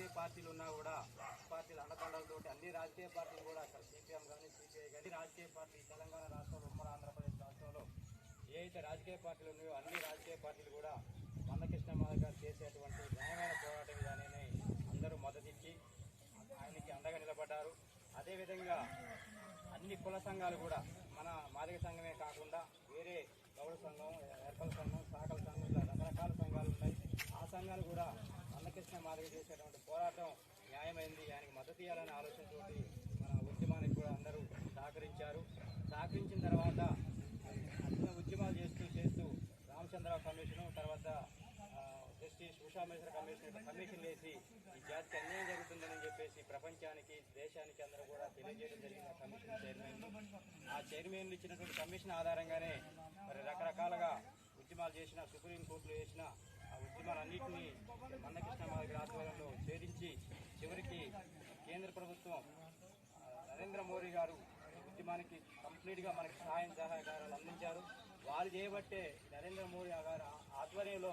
రాజకీయ పార్టీలు ఉన్నా కూడా పార్టీల అండదండలతో అన్ని రాజకీయ పార్టీలు కూడా అక్కడ సిపిఎం కానీ సిపిఐ కానీ రాజకీయ పార్టీ తెలంగాణ రాష్ట్రంలో ఉమ్మడి ఆంధ్రప్రదేశ్ రాష్ట్రంలో ఏ అయితే రాజకీయ పార్టీలు ఉన్నాయో అన్ని రాజకీయ పార్టీలు కూడా మందకృష్ణ మాధవ్ గారు చేసేటువంటి న్యాయమైన పోరాటం విధానాన్ని అందరూ మద్దతిచ్చి ఆయనకి అండగా నిలబడ్డారు. అదేవిధంగా అన్ని కుల సంఘాలు కూడా మన మాదిక సంఘమే కాకుండా వేరే గౌడ సంఘం సాకల సంఘం ఇలా రకరకాల సంఘాలు ఉన్నాయి ఆ సంఘాలు కూడా మాదిరి చేసేటువంటి పోరాటం న్యాయమైంది. ఆయనకి మద్దతు ఇవ్వాలనే ఆలోచనతోటి మన ఉద్యమానికి కూడా అందరూ సహకరించారు. సహకరించిన తర్వాత అన్ని ఉద్యమాలు చేస్తూ చేస్తూ రామచంద్రరావు కమిషన్ తర్వాత justice Usha Mishra commission commission వేసి ఈ జాతికి అన్యాయం జరుగుతుందని చెప్పేసి ప్రపంచానికి దేశానికి అందరూ కూడా తెలియజేయడం జరిగింది. కమిషన్ చైర్మన్ ఆ చైర్మన్లు ఇచ్చినటువంటి కమిషన్ ఆధారంగానే మరి రకరకాలుగా ఉద్యమాలు చేసిన సుప్రీంకోర్టులు చేసిన ఆ ఉద్యమాలన్నింటినీ మన మాదిరి ఆధ్వర్యంలో ఛేదించి చివరికి కేంద్ర ప్రభుత్వం నరేంద్ర మోడీ గారు ఉద్యమానికి కంప్లీట్గా మనకి సహాయం సహకారాలు అందించారు. వారు చేయబట్టే నరేంద్ర మోడీ గారు ఆధ్వర్యంలో